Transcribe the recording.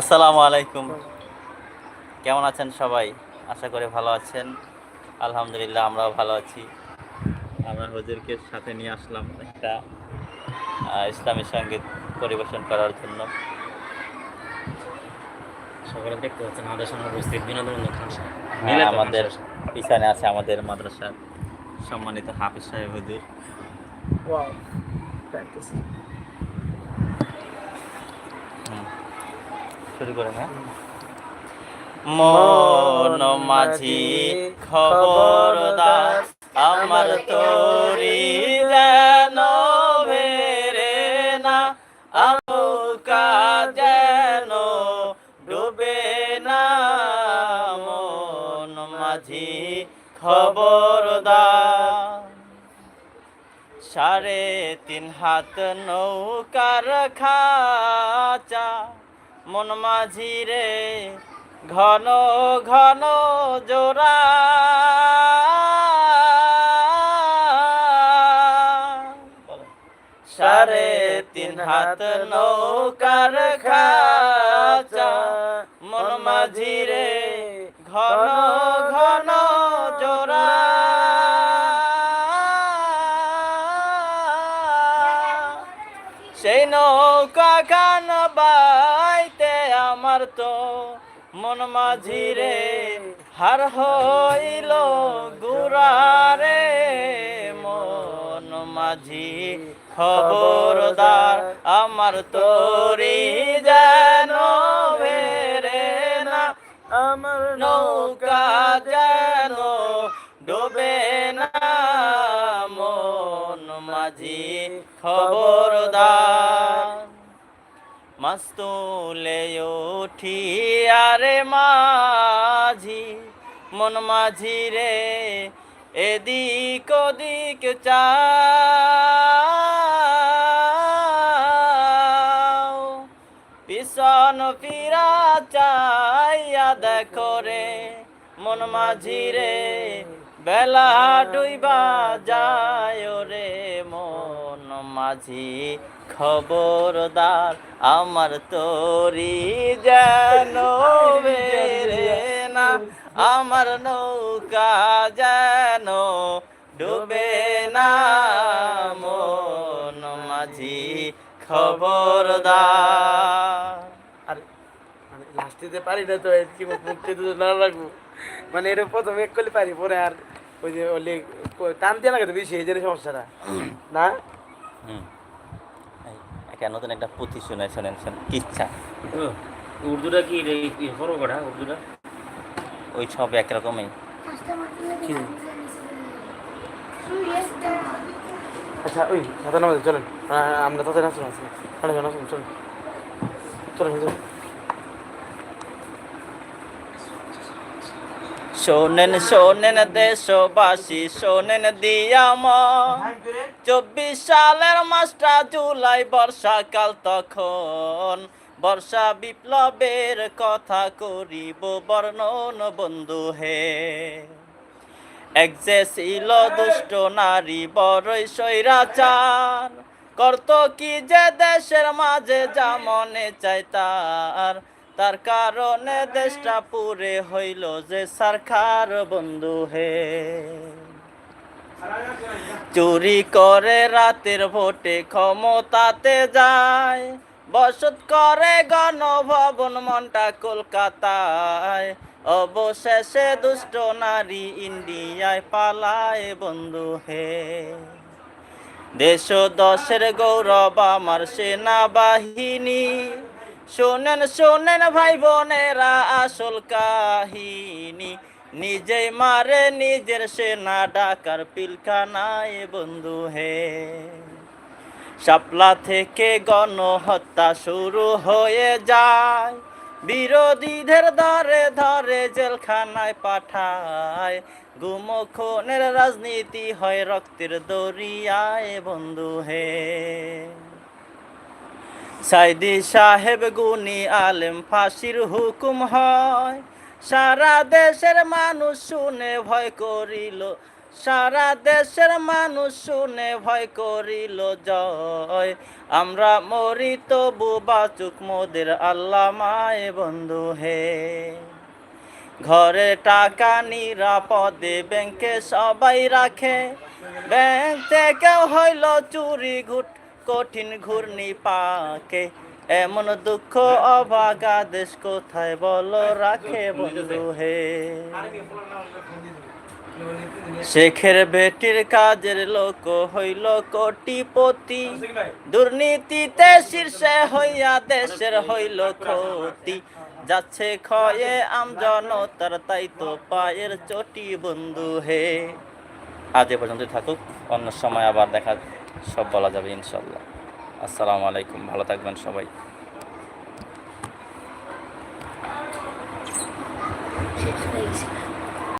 আসসালামু আলাইকুম। কেমন আছেন সবাই? আশা করি ভালো আছেন। আলহামদুলিল্লাহ আমরাও ভালো আছি। আমরা হুজুরকে সাথে নিয়ে আসলাম একটা ইসলামী সংগীত পরিবেশন করার জন্য। সকলে দেখতে পাচ্ছেন আমাদের সামনে উপস্থিত হ্যাঁ, আমাদের পিছনে আছে আমাদের মাদ্রাসার সম্মানিত হাফিজ সাহেব হুজুর। শুরু করে হ্যাঁ? মন মাঝি খবরদার আমার তোরি যেন বেরে না আমুকা যেন ডুবে না। মন মাঝি খবরদার সাড়ে তিন হাত নৌকার খাচা মন মাঝি রে, ঘন ঘন জোড়া। সাড়ে তিন হাত নৌকার খাচা, মন মাঝি রে, ঘন ঘন জোড়া। সেই নৌকা খান বাইতে আমার তো মন মাঝি রে, হার হইল গুরারে মন মাঝি খবরদার আমার তোরি যেন বেরে না, আমার নৌকা যেন ডোবে না। মন মাঝি খবরদার মাস্তুলে উঠি আরে মাঝি, মন মাঝি রে, এদিক ওদিক চাও। পিছন ফিরা চাইয়া দেখো রে, মন মাঝি রে, বেলা ডুইবা মন মাঝি খবরদার, আমার তোরি যেন না, আমার নৌকা যেন ডুবে না। মন মাঝি খবরদার। আরে মানে লাস্টে যে পারি না তো কি মুখতে তো না মানে এটা প্রথম এক করলে পারি, পরে আর ওই যে ওলে টান দিয়ে লাগে তো বেশি, এই সমস্যাটা। না? হুম। এই, একটা নতুন একটা পুঁথি শুনে শোনেন শোনেন। কিচ্ছা উর্দুটা কি রে ই কটা উর্দুটা? ওই সব একরকমই আচ্ছা ওই সাধারণ চলেন। আমরা তো নাচুন আসুন আসুন চলেন। চলেন চলেন শোনেন শোনেন দেশবাসী, শোনেন দিয়াম। চব্বিশ সালের মাসটা জুলাই, বর্ষাকাল তখন। বর্ষা বিপ্লবের কথা করিব বর্ণন বন্ধু হে। এক যে ছিল দুষ্ট নারী, বড়ই স্বৈরাচার। করত কি যে দেশের মাঝে যা মনে চাই তার। তার কারণে দেশটা পুরে হইল যে সরকার বন্ধু হে। চুরি করে রাতের ভোটে ক্ষমতাতে যায়, বসত করে গণভবন মনটা কলকাতায়। অবশেষে দুষ্ট নারী ইন্ডিয়ায় পালায় বন্ধু হে। দেশ দশের গৌরব আমার সেনাবাহিনী শোনেন শোনেন ভাই বোনেরা আসল কাহিনী। নিজে মারে, নিজের সেনা ডাকার পিলখানায়, বন্ধু হে। শাপলা থেকে গণহত্যা শুরু হয়ে যায়। বিরোধীদের ধরে ধরে জেলখানায় পাঠায়। গুমখনের রাজনীতি হয় রক্তের দরিয়ায়, বন্ধু হে। সাইদি সাহেব গুনি আলেম, ফাঁসির হুকুম হয়। সারা দেশের মানুষ শুনে ভয় করিল, সারা দেশের মানুষ শুনে ভয় করিল জয়। আমরা মরি তবু বাচুক মোদের আল্লাহ মায় বন্ধু হে। ঘরে টাকা নিরাপদে ব্যাংকে সবাই রাখে। ব্যাংক থেকে হইল চুরি ঘুট কঠিন ঘূর্ণি পাকে, এমন দুঃখ অভাগা দেশ কোথায় বলো রাখে বন্ধু হে। শেখের বেটির কাজের লোক হইল কোটিপতি, দুর্নীতিতে শীর্ষে হইয়া দেশের হইল ক্ষতি। যাচ্ছে ক্ষয়ে আমজনতার তাই তো পায়ের চটি বন্ধু হে। আজ এ পর্যন্ত থাকুক, অন্য সময় আবার দেখা সব বলা যাবে ইনশাল্লাহ আসসালামু আলাইকুম ভালো থাকবেন সবাই।